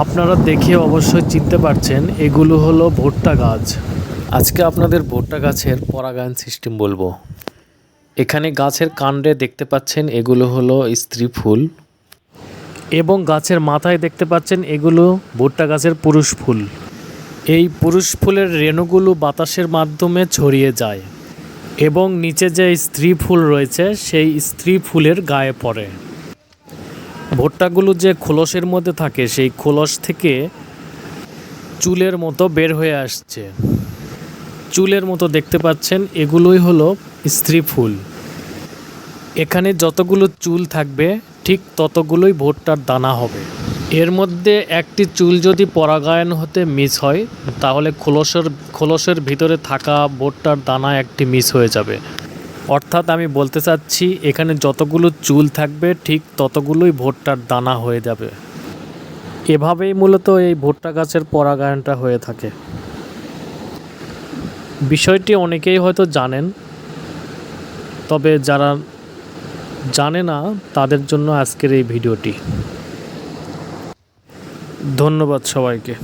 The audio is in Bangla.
আপনারা দেখে অবশ্যই চিনতে পারছেন, এগুলো হলো ভুট্টা গাছ। আজকে আপনাদের ভুট্টা গাছের পরাগায়ন সিস্টেম বলব। এখানে গাছের কাণ্ডে দেখতে পাচ্ছেন এগুলো হলো স্ত্রী ফুল। এবং গাছের মাথায় দেখতে পাচ্ছেন এগুলো ভুট্টা গাছের পুরুষ ফুল। এই পুরুষ ফুলের রেণুগুলো বাতাসের মাধ্যমে ছড়িয়ে যায়। এবং নিচে যে স্ত্রী ফুল রয়েছে, সেই স্ত্রী ফুলের গায়ে পড়ে। ভুট্টাগুলো যে খোলসের মধ্যে থাকে, সেই খোলস থেকে চুলের মতো বের হয়ে আসছে। চুলের মতো দেখতে পাচ্ছেন, এগুলোই হলো স্ত্রী ফুল। এখানে যতগুলো চুল থাকবে, ঠিক ততগুলোই ভুট্টার দানা হবে। এর মধ্যে একটি চুল যদি পরাগায়ন হতে মিস হয়, তাহলে খোলসের খোলসের ভিতরে থাকা ভুট্টার দানা একটি মিস হয়ে যাবে। অর্থাৎ আমি বলতে চাচ্ছি, এখানে যতগুলো চুল থাকবে, ঠিক ততগুলোই ভুট্টার দানা হয়ে যাবে। এভাবেই মূলত এই ভুট্টা গাছের পরাগায়নটা হয়ে থাকে। বিষয়টি অনেকেই হয়তো জানেন, তবে যারা জানে না, তাদের জন্য আজকের এই ভিডিওটি। ধন্যবাদ সবাইকে।